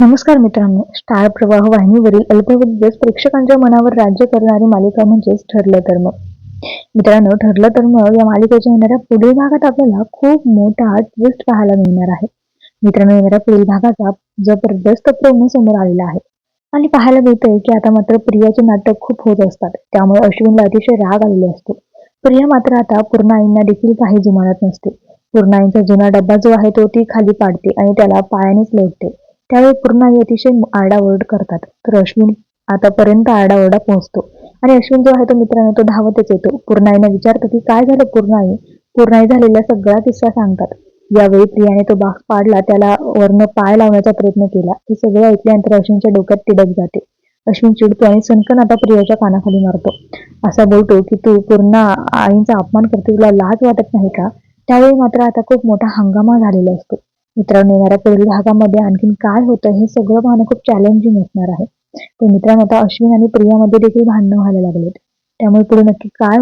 नमस्कार मित्रांनो स्टार प्रवाह वाहिनीवरील अल्पावधी दिवस प्रेक्षकांच्या मनावर राज्य करणारी मालिका म्हणजेच ठरलं तर मग. मित्रांनो ठरलं तर मग या मालिकेच्या येणाऱ्या पुढील भागात आपल्याला खूप मोठा ट्विस्ट पाहायला मिळणार आहे. मित्रांनो येणाऱ्या पुढील भागाचा जबरदस्त प्रोमो समोर आलेला आहे. आणि पाहायला मिळतंय की आता मात्र प्रियाचे नाटक खूप होत असतात. त्यामुळे अश्विनला अतिशय राग आलेला असतो. प्रिया मात्र आता पूर्णाईंना देखील काही जुमानत नसते. पूर्णाईंचा जुना डब्बा जो आहे तो ती खाली पाडते आणि त्याला पायानेच लोटते. त्यावेळी पूर्ण आई अतिशय आरडाओरड करतात. तर अश्विन आतापर्यंत आरडाओरडा पोहोचतो. आणि अश्विन जो आहे तो मित्रांनो तो धावतच येतो. पूर्णाईने विचारतो की काय झालं पूर्णाई? पूर्णाई झालेला सगळा किस्सा सांगतात. यावेळी प्रियाने तो बाग पाडला. त्याला वरनं पाय लावण्याचा प्रयत्न केला. हे सगळं ऐकल्यानंतर अश्विनच्या डोक्यात तिडक जाते. अश्विन चिडतो आणि सनकन आता प्रियाच्या कानाखाली मारतो. असा बोलतो की तू पूर्ण आईंचा अपमान करते तुला लाज वाटत नाही का? त्यावेळी मात्र आता खूप मोठा हंगामा झालेला असतो. मित्रांनो येणाऱ्या पुढील भागामध्ये आणखीन काय होतं हे सगळं पाहणं खूप चॅलेंजिंग असणार आहे. तर मित्रांनो आता अश्विन आणि प्रियामध्ये देखील भांडणं व्हायला लागलेत. त्यामुळे पुढे नक्की काय